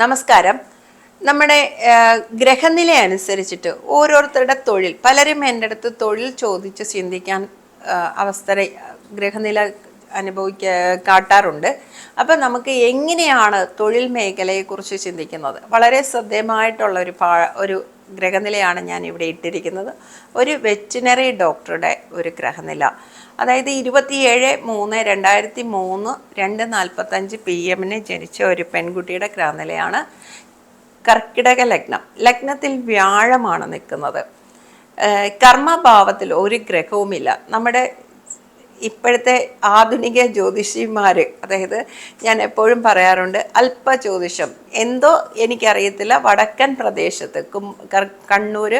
നമസ്കാരം. നമ്മുടെ ഗ്രഹനില അനുസരിച്ചിട്ട് ഓരോരുത്തരുടെ തൊഴിൽ പലരും എന്റെ അടുത്ത് തൊഴിൽ ചോദിച്ച് ചിന്തിക്കാൻ അവസ്ഥ ഗ്രഹനില അനുഭവിക്ക കാട്ടാറുണ്ട്. അപ്പം നമുക്ക് എങ്ങനെയാണ് തൊഴിൽ മേഖലയെക്കുറിച്ച് ചിന്തിക്കുന്നത്? വളരെ ശ്രദ്ധേയമായിട്ടുള്ള ഒരു ഒരു ഗ്രഹനിലയാണ് ഞാൻ ഇവിടെ ഇട്ടിരിക്കുന്നത്. ഒരു വെറ്റിനറി ഡോക്ടറുടെ ഒരു ഗ്രഹനില അതായത് ഇരുപത്തിയേഴ് മൂന്ന് രണ്ടായിരത്തി മൂന്ന് രണ്ട് നാൽപ്പത്തഞ്ച് പി എമ്മിന് ജനിച്ച ഒരു പെൺകുട്ടിയുടെ ഗ്രഹനിലയാണ് കർക്കിടക ലഗ്നം. ലഗ്നത്തിൽ വ്യാഴമാണ് നിൽക്കുന്നത്. കർമ്മഭാവത്തിൽ ഒരു ഗ്രഹവുമില്ല. നമ്മുടെ ഇപ്പോഴത്തെ ആധുനിക ജ്യോതിഷിമാർ അതായത് ഞാൻ എപ്പോഴും പറയാറുണ്ട് അല്പ ജ്യോതിഷം എന്തോ എനിക്കറിയത്തില്ല വടക്കൻ പ്രദേശത്ത് കണ്ണൂർ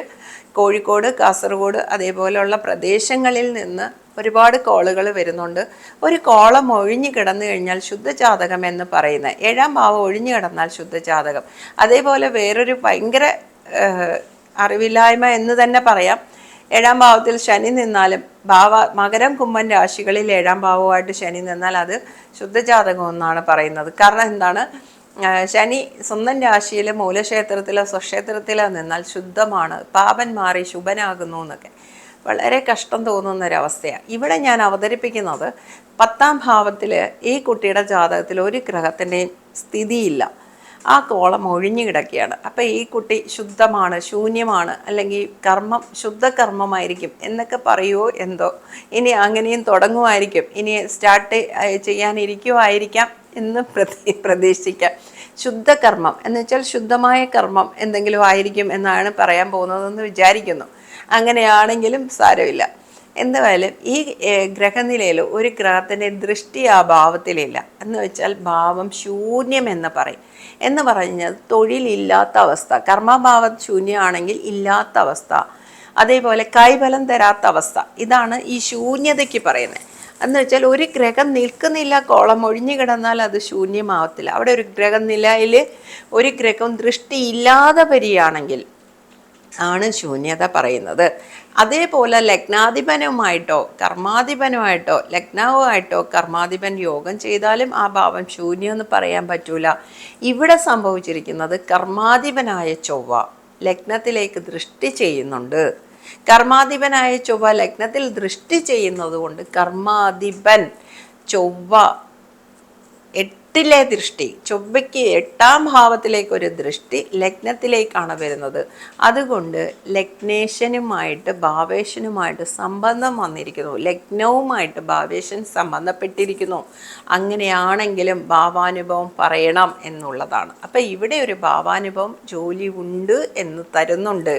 കോഴിക്കോട് കാസർഗോഡ് അതേപോലെയുള്ള പ്രദേശങ്ങളിൽ നിന്ന് ഒരുപാട് കോളുകൾ വരുന്നുണ്ട്. ഒരു കോളം ഒഴിഞ്ഞു കിടന്നു കഴിഞ്ഞാൽ ശുദ്ധജാതകം എന്ന് പറയുന്നത് ഏഴാം ഭാവം ഒഴിഞ്ഞു കിടന്നാൽ ശുദ്ധജാതകം. അതേപോലെ വേറൊരു ഭയങ്കര അറിവില്ലായ്മ എന്ന് തന്നെ പറയാം. ഏഴാം ഭാവത്തിൽ ശനി നിന്നാലും ഭാവ മകരം കുംഭൻ രാശികളിൽ ഏഴാം ഭാവമായിട്ട് ശനി നിന്നാൽ അത് ശുദ്ധജാതകം എന്നാണ് പറയുന്നത്. കാരണം എന്താണ്? ശനി സ്വന്തം രാശിയിലെ മൂലക്ഷേത്രത്തിലോ സ്വക്ഷേത്രത്തിലോ നിന്നാൽ ശുദ്ധമാണ്. പാപൻ മാറി ശുഭനാകുന്നു എന്നൊക്കെ. വളരെ കഷ്ടം തോന്നുന്ന ഒരവസ്ഥയാണ് ഇവിടെ ഞാൻ അവതരിപ്പിക്കുന്നത് പത്താം ഭാവത്തിൽ ഈ കുട്ടിയുടെ ജാതകത്തിൽ ഒരു ഗ്രഹത്തിന്റെയും സ്ഥിതിയില്ല. ആ കോളം ഒഴിഞ്ഞു കിടക്കുകയാണ്. അപ്പം ഈ കുട്ടി ശുദ്ധമാണ് ശൂന്യമാണ് അല്ലെങ്കിൽ കർമ്മം ശുദ്ധകർമ്മമായിരിക്കും എന്നൊക്കെ പറയുമോ എന്തോ. ഇനി അങ്ങനെയും തുടങ്ങുമായിരിക്കും. ഇനി സ്റ്റാർട്ട് ചെയ്യാനിരിക്കുമായിരിക്കാം എന്ന് പ്രതി പ്രതീക്ഷിക്കാം. ശുദ്ധകർമ്മം എന്ന് വെച്ചാൽ ശുദ്ധമായ കർമ്മം എന്തെങ്കിലും ആയിരിക്കും എന്നാണ് പറയാൻ പോകുന്നതെന്ന് വിചാരിക്കുന്നു. അങ്ങനെയാണെങ്കിലും സാരമില്ല. എന്തായാലും ഈ ഗ്രഹനിലയിൽ ഒരു ഗ്രഹത്തിന്റെ ദൃഷ്ടി ആ ഭാവത്തിലില്ല. എന്ന് വെച്ചാൽ ഭാവം ശൂന്യം എന്ന് പറയും. എന്ന് പറഞ്ഞാൽ തൊഴിലില്ലാത്ത അവസ്ഥ. കർമ്മഭാവം ശൂന്യമാണെങ്കിൽ ഇല്ലാത്ത അവസ്ഥ. അതേപോലെ കൈബലം തരാത്ത അവസ്ഥ. ഇതാണ് ഈ ശൂന്യതയ്ക്ക് പറയുന്നത്. എന്ന് വെച്ചാൽ ഒരു ഗ്രഹം നിൽക്കുന്നില്ല കോളം ഒഴിഞ്ഞു കിടന്നാൽ അത് ശൂന്യമാവത്തില്ല. അവിടെ ഒരു ഗ്രഹനിലയിൽ ഒരു ഗ്രഹം ദൃഷ്ടിയില്ലാതെ വരികയാണെങ്കിൽ ആണ് ശൂന്യത പറയുന്നത്. അതേപോലെ ലഗ്നാധിപനുമായിട്ടോ കർമാധിപനുമായിട്ടോ ലഗ്നാവുമായിട്ടോ കർമാധിപൻ യോഗം ചെയ്താലും ആ ഭാവം ശൂന്യം എന്ന് പറയാൻ പറ്റൂല. ഇവിടെ സംഭവിച്ചിരിക്കുന്നത് കർമാധിപനായ ചൊവ്വ ലഗ്നത്തിലേക്ക് ദൃഷ്ടി ചെയ്യുന്നുണ്ട്. കർമാധിപനായ ചൊവ്വ ലഗ്നത്തിൽ ദൃഷ്ടി ചെയ്യുന്നത് കൊണ്ട് കർമാധിപൻ ചൊവ്വ എട്ടിലെ ദൃഷ്ടി ചൊവ്വയ്ക്ക് എട്ടാം ഭാവത്തിലേക്ക് ഒരു ദൃഷ്ടി ലഗ്നത്തിലേക്കാണ് വരുന്നത്. അതുകൊണ്ട് ലഗ്നേശനുമായിട്ട് ഭാവേശനുമായിട്ട് സംബന്ധം വന്നിരിക്കുന്നു. ലഗ്നവുമായിട്ട് ഭാവേശൻ സംബന്ധപ്പെട്ടിരിക്കുന്നു. അങ്ങനെയാണെങ്കിലും ഭാവാനുഭവം പറയണം എന്നുള്ളതാണ്. അപ്പം ഇവിടെ ഒരു ഭാവാനുഭവം ജോലി ഉണ്ട് എന്ന് തരുന്നുണ്ട്.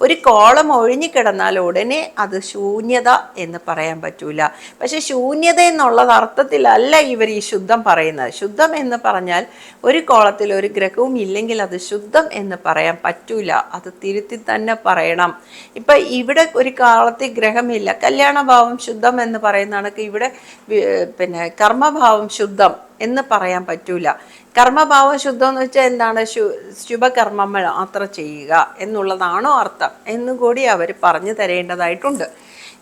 ഒരു കോളം ഒഴിഞ്ഞുകിടന്നാൽ ഉടനെ അത് ശൂന്യത എന്ന് പറയാൻ പറ്റൂല. പക്ഷെ ശൂന്യത എന്നുള്ളത് അർത്ഥത്തിലല്ല ഇവർ ഈ ശുദ്ധം പറയുന്നത്. ശുദ്ധം എന്ന് പറഞ്ഞാൽ ഒരു കോളത്തിൽ ഒരു ഗ്രഹവും ഇല്ലെങ്കിൽ അത് ശുദ്ധം എന്ന് പറയാൻ പറ്റൂല. അത് തിരുത്തി തന്നെ പറയണം. ഇപ്പൊ ഇവിടെ ഒരു കാളത്തിൽ ഗ്രഹമില്ല. കല്യാണഭാവം ശുദ്ധം എന്ന് പറയുന്ന കണക്ക് ഇവിടെ പിന്നെ കർമ്മഭാവം ശുദ്ധം എന്ന് പറയാൻ പറ്റൂല. കർമ്മഭാവം ശുദ്ധം എന്ന് വെച്ചാൽ എന്താണ്? ശു ശുഭകർമ്മം മാത്രം ചെയ്യുക എന്നുള്ളതാണോ അർത്ഥം എന്നുകൂടി അവർ പറഞ്ഞു തരേണ്ടതായിട്ടുണ്ട്.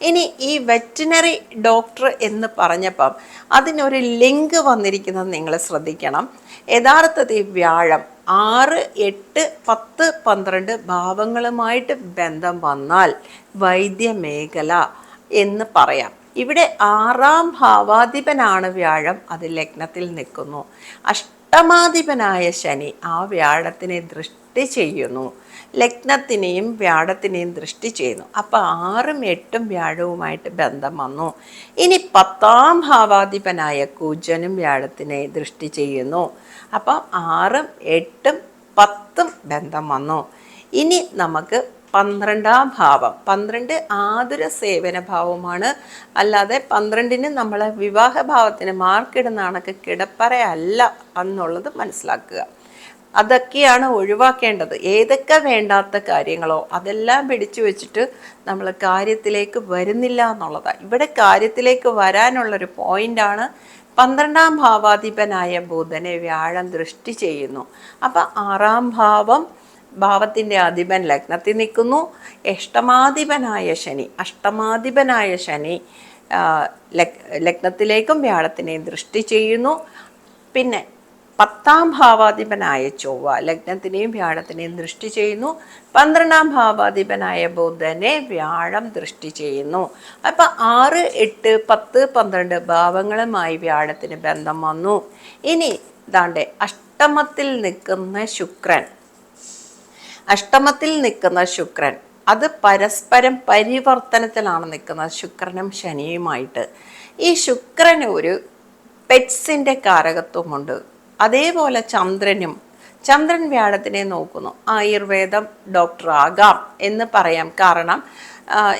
ഇനി ഈ വെറ്റിനറി ഡോക്ടർ എന്ന് പറഞ്ഞപ്പം അതിനൊരു ലിങ്ക് വന്നിരിക്കുന്നത് നിങ്ങൾ ശ്രദ്ധിക്കണം. യഥാർത്ഥത്തിൽ വ്യാഴം ആറ് എട്ട് പത്ത് പന്ത്രണ്ട് ഭാവങ്ങളുമായിട്ട് ബന്ധം വന്നാൽ വൈദ്യമേഖല എന്ന് പറയാം. ഇവിടെ ആറാം ഭാവാധിപനാണ് വ്യാഴം അത് ലഗ്നത്തിൽ നിൽക്കുന്നു. അഷ്ടമാധിപനായ ശനി ആ വ്യാഴത്തിനെ ദൃഷ്ടി ചെയ്യുന്നു. ലഗ്നത്തിനെയും വ്യാഴത്തിനെയും ദൃഷ്ടി ചെയ്യുന്നു. അപ്പോൾ ആറും എട്ടും വ്യാഴവുമായിട്ട് ബന്ധം വന്നു. ഇനി പത്താം ഭാവാധിപനായ കുജനും വ്യാഴത്തിനെ ദൃഷ്ടി ചെയ്യുന്നു. അപ്പം ആറും എട്ടും പത്തും ബന്ധം വന്നു. ഇനി നമുക്ക് പന്ത്രണ്ടാം ഭാവം. പന്ത്രണ്ട് ആതുര സേവന ഭാവമാണ്. അല്ലാതെ പന്ത്രണ്ടിന് നമ്മളെ വിവാഹ ഭാവത്തിന് മാർക്കിടുന്ന കണക്ക് കിടപ്പറയല്ല എന്നുള്ളത് മനസ്സിലാക്കുക. അതൊക്കെയാണ് ഒഴിവാക്കേണ്ടത്. ഏതൊക്കെ വേണ്ടാത്ത കാര്യങ്ങളോ അതെല്ലാം പിടിച്ചു വെച്ചിട്ട് നമ്മൾ കാര്യത്തിലേക്ക് വരുന്നില്ല എന്നുള്ളതാണ് ഇവിടെ കാര്യത്തിലേക്ക് വരാനുള്ളൊരു പോയിന്റാണ് പന്ത്രണ്ടാം ഭാവാധിപനായ ബുധനെ വ്യാഴം ദൃഷ്ടി ചെയ്യുന്നു. അപ്പം ആറാം ഭാവം ഭാവത്തിന്റെ അധിപൻ ലഗ്നത്തിൽ നിൽക്കുന്നു. അഷ്ടമാധിപനായ ശനി അഷ്ടമാധിപനായ ശനി ലഗ്നത്തിലേക്കും വ്യാഴത്തിനെയും ദൃഷ്ടി ചെയ്യുന്നു. പിന്നെ പത്താം ഭാവാധിപനായ ചൊവ്വ ലഗ്നത്തിനെയും വ്യാഴത്തിനെയും ദൃഷ്ടി ചെയ്യുന്നു. പന്ത്രണ്ടാം ഭാവാധിപനായ ബുധനെ വ്യാഴം ദൃഷ്ടി ചെയ്യുന്നു. അപ്പം ആറ് എട്ട് പത്ത് പന്ത്രണ്ട് ഭാവങ്ങളുമായി വ്യാഴത്തിന് ബന്ധം വന്നു. ഇനി ദാണ്ടെ അഷ്ടമത്തിൽ നിൽക്കുന്ന ശുക്രൻ. അഷ്ടമത്തിൽ നിൽക്കുന്ന ശുക്രൻ. അത് പരസ്പരം പരിവർത്തനത്തിലാണ് നിൽക്കുന്നത് ശുക്രനും ശനിയുമായിട്ട്. ഈ ശുക്രന് ഒരു പെറ്റ്സിന്റെ കാരകത്വമുണ്ട്. അതേപോലെ ചന്ദ്രനും ചന്ദ്രൻ വ്യാഴത്തിനെ നോക്കുന്നു. ആയുർവേദം ഡോക്ടർ ആകാം എന്ന് പറയാം. കാരണം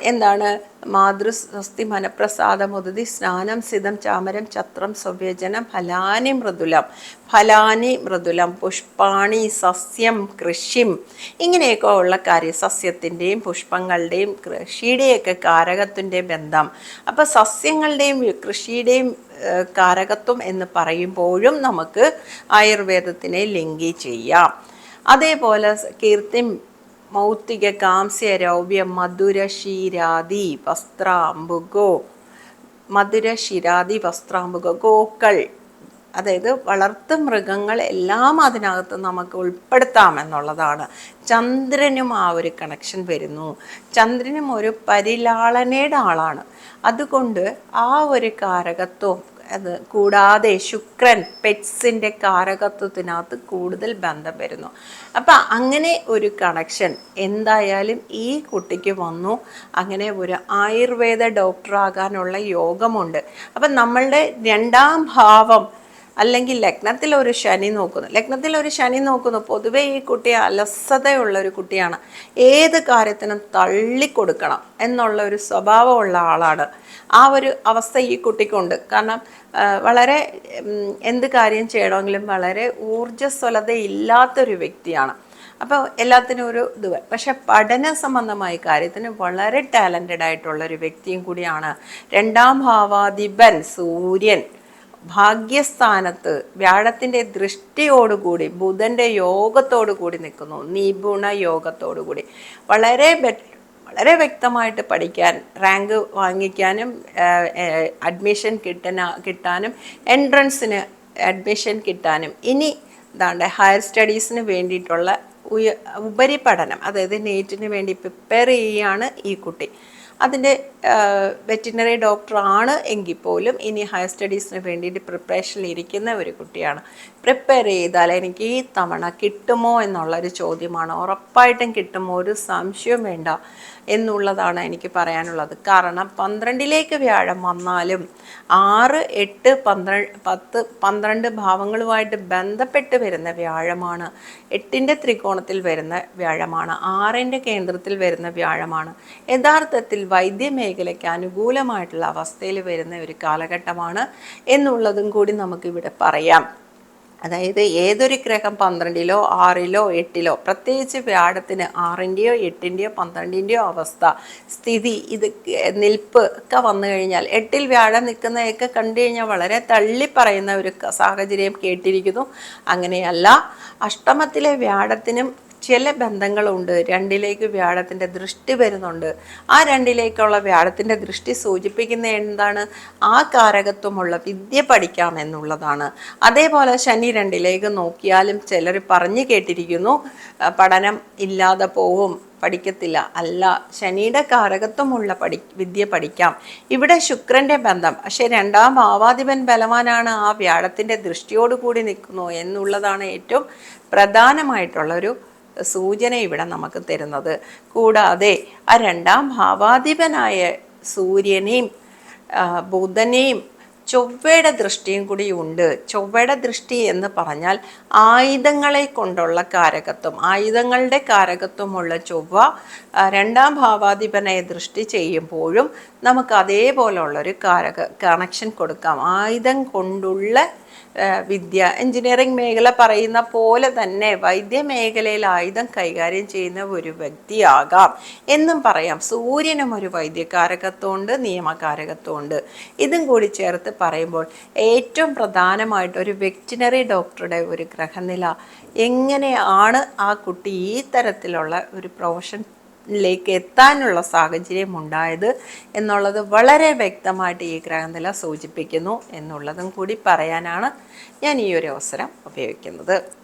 എന്താണ്? മാതൃസ്വസ്തി മനപ്രസാദമുദതി സ്നാനം സിതം ചാമരം ചത്രം സ്വവ്യജനം ഫലാനി മൃദുലം. ഫലാനി മൃദുലം പുഷ്പാണി സസ്യം കൃഷിം. ഇങ്ങനെയൊക്കെ ഉള്ള കാര്യം സസ്യത്തിന്റെയും പുഷ്പങ്ങളുടെയും കൃഷിയുടെയൊക്കെ കാരകത്തിന്റെ ബന്ധം. അപ്പോൾ സസ്യങ്ങളുടെയും കൃഷിയുടെയും കാരകത്വം എന്ന് പറയുമ്പോഴും നമുക്ക് ആയുർവേദത്തിനെ ലിങ്കി ചെയ്യാം. അതേപോലെ കീർത്തി മൗത്തിക കാംസ്യ രൗവ്യ മധുര ക്ഷീരാദി മധുരശിരാദി മധുര ശിരാദി ഗോക്കൾ. അതായത് വളർത്തു മൃഗങ്ങൾ എല്ലാം അതിനകത്ത് നമുക്ക് ഉൾപ്പെടുത്താമെന്നുള്ളതാണ് ചന്ദ്രനും ആ ഒരു കണക്ഷൻ വരുന്നു. ചന്ദ്രനും ഒരു പരിലാളനയുടെ ആളാണ്. അതുകൊണ്ട് ആ ഒരു കാരകത്വം അത് കൂടാതെ ശുക്രൻ പെറ്റ്സിന്റെ കാരകത്വത്തിനകത്ത് കൂടുതൽ ബന്ധം വരുന്നു. അപ്പം അങ്ങനെ ഒരു കണക്ഷൻ എന്തായാലും ഈ കുട്ടിക്ക് വന്നു. അങ്ങനെ ഒരു ആയുർവേദ ഡോക്ടറാകാനുള്ള യോഗമുണ്ട്. അപ്പം നമ്മളുടെ രണ്ടാം ഭാവം അല്ലെങ്കിൽ ലഗ്നത്തിൽ ഒരു ശനി നോക്കുന്നു. ലഗ്നത്തിൽ ഒരു ശനി നോക്കുന്നു. പൊതുവേ ഈ കുട്ടി അലസതയുള്ള ഒരു കുട്ടിയാണ്. ഏത് കാര്യത്തിനും തള്ളിക്കൊടുക്കണം എന്നുള്ള ഒരു സ്വഭാവമുള്ള ആളാണ് ആ ഒരു അവസ്ഥ ഈ കുട്ടിക്കുണ്ട്. കാരണം വളരെ എന്ത് കാര്യം ചെയ്യണമെങ്കിലും വളരെ ഊർജസ്വലത ഇല്ലാത്തൊരു വ്യക്തിയാണ്. അപ്പോൾ എല്ലാത്തിനും ഒരു ഇത് പക്ഷെ പഠന സംബന്ധമായ കാര്യത്തിന് വളരെ ടാലന്റഡ് ആയിട്ടുള്ള ഒരു വ്യക്തിയും കൂടിയാണ് രണ്ടാം ഭാവാധിപൻ സൂര്യൻ. ഭാഗ്യസ്ഥാനത്ത് വ്യാഴത്തിന്റെ ദൃഷ്ടിയോടുകൂടി ബുധന്റെ യോഗത്തോടു കൂടി നിൽക്കുന്നു നിപുണ യോഗത്തോടു കൂടി വളരെ വളരെ വ്യക്തമായിട്ട് പഠിക്കാൻ റാങ്ക് വാങ്ങിക്കാനും അഡ്മിഷൻ കിട്ടാൻ കിട്ടാനും എൻട്രൻസിന് അഡ്മിഷൻ കിട്ടാനും ഇനി എന്താണ് ഹയർ സ്റ്റഡീസിന് വേണ്ടിയിട്ടുള്ള ഉയ ഉപരിപഠനം അതായത് നീറ്റിന് വേണ്ടി പ്രിപ്പയർ ചെയ്യുകയാണ് ഈ കുട്ടി. അതിന്റെ വെറ്റിനറി ഡോക്ടറാണ് എങ്കിൽ പോലും ഇനി ഹയർ സ്റ്റഡീസിന് വേണ്ടിയിട്ട് പ്രിപ്പറേഷനിൽ ഇരിക്കുന്ന ഒരു കുട്ടിയാണ്. പ്രിപ്പയർ ചെയ്താൽ എനിക്ക് ഈ തവണ കിട്ടുമോ എന്നുള്ളൊരു ചോദ്യമാണ്. ഉറപ്പായിട്ടും കിട്ടുമോ? ഒരു സംശയവും വേണ്ട എന്നുള്ളതാണ് എനിക്ക് പറയാനുള്ളത്. കാരണം പന്ത്രണ്ടിലേക്ക് വ്യാഴം വന്നാലും ആറ് എട്ട് പന്ത്രണ്ട് പത്ത് പന്ത്രണ്ട് ഭാവങ്ങളുമായിട്ട് ബന്ധപ്പെട്ട് വരുന്ന വ്യാഴമാണ്. എട്ടിന്റെ ത്രികോണത്തിൽ വരുന്ന വ്യാഴമാണ്. ആറിന്റെ കേന്ദ്രത്തിൽ വരുന്ന വ്യാഴമാണ്. യഥാർത്ഥത്തിൽ വൈദ്യമേഖലയ്ക്ക് അനുകൂലമായിട്ടുള്ള അവസ്ഥയിൽ വരുന്ന ഒരു കാലഘട്ടമാണ് എന്നുള്ളതും കൂടി നമുക്കിവിടെ പറയാം. അതായത് ഏതൊരു ഗ്രഹം പന്ത്രണ്ടിലോ ആറിലോ എട്ടിലോ പ്രത്യേകിച്ച് വ്യാഴത്തിന് ആറിന്റെയോ എട്ടിന്റെയോ പന്ത്രണ്ടിന്റെയോ അവസ്ഥ സ്ഥിതി ഇത് നിൽപ്പ് ഒക്കെ വന്നു കഴിഞ്ഞാൽ എട്ടിൽ വ്യാഴം നിൽക്കുന്നതൊക്കെ കണ്ടു കഴിഞ്ഞാൽ വളരെ തള്ളി പറയുന്ന ഒരു സാഹചര്യം കേട്ടിരിക്കുന്നു. അങ്ങനെയല്ല അഷ്ടമത്തിലെ വ്യാഴത്തിനും ചില ബന്ധങ്ങളുണ്ട്. രണ്ടിലേക്ക് വ്യാഴത്തിന്റെ ദൃഷ്ടി വരുന്നുണ്ട്. ആ രണ്ടിലേക്കുള്ള വ്യാഴത്തിന്റെ ദൃഷ്ടി സൂചിപ്പിക്കുന്ന എന്താണ്? ആ കാരകത്വമുള്ള വിദ്യ പഠിക്കാം എന്നുള്ളതാണ്. അതേപോലെ ശനി രണ്ടിലേക്ക് നോക്കിയാലും ചിലർ പറഞ്ഞു കേട്ടിരിക്കുന്നു പഠനം ഇല്ലാതെ പോവും പഠിക്കത്തില്ല. അല്ല ശനിയുടെ കാരകത്വമുള്ള പഠി വിദ്യ പഠിക്കാം. ഇവിടെ ശുക്രന്റെ ബന്ധം പക്ഷേ രണ്ടാം ഭാവാധിപൻ ബലവാനാണ് ആ വ്യാഴത്തിന്റെ ദൃഷ്ടിയോടുകൂടി നിൽക്കുന്നു എന്നുള്ളതാണ് ഏറ്റവും പ്രധാനമായിട്ടുള്ള ഒരു സൂചന ഇവിടെ നമുക്ക് തരുന്നത്. കൂടാതെ ആ രണ്ടാം ഭാവാധിപനായ സൂര്യനെയും ബുധനെയും ചൊവ്വയുടെ ദൃഷ്ടിയും കൂടി ഉണ്ട്. ചൊവ്വയുടെ ദൃഷ്ടി എന്ന് പറഞ്ഞാൽ ആയുധങ്ങളെ കൊണ്ടുള്ള കാരകത്വം. ആയുധങ്ങളുടെ കാരകത്വമുള്ള ചൊവ്വ രണ്ടാം ഭാവാധിപനെ ദൃഷ്ടി ചെയ്യുമ്പോഴും നമുക്ക് അതേപോലുള്ളൊരു കാരക കണക്ഷൻ കൊടുക്കാം. ആയുധം കൊണ്ടുള്ള വിദ്യ. എഞ്ചിനീയറിംഗ് മേഖല പറയുന്ന പോലെ തന്നെ വൈദ്യ വൈദ്യമേഖലയിൽ ആയുധം കൈകാര്യം ചെയ്യുന്ന ഒരു വ്യക്തിയാകാം. എന്നും പറയാം. സൂര്യനും ഒരു വൈദ്യകാരകത്വമുണ്ട് നിയമകാരകത്വമുണ്ട്. ഇതും കൂടി ചേർത്ത് പറയുമ്പോൾ ഏറ്റവും പ്രധാനമായിട്ട് ഒരു വെറ്റിനറി ഡോക്ടറുടെ ഒരു ഗ്രഹനില എങ്ങനെയാണ് ആ കുട്ടി ഈ തരത്തിലുള്ള ഒരു പ്രൊഫഷൻ ലേക്ക് എത്താനുള്ള സാഹചര്യം ഉണ്ടായത് എന്നുള്ളത് വളരെ വ്യക്തമായിട്ട് ഈ ഗ്രഹനില സൂചിപ്പിക്കുന്നു എന്നുള്ളതും കൂടി പറയാനാണ് ഞാൻ ഈ ഒരു അവസരം ഉപയോഗിക്കുന്നത്.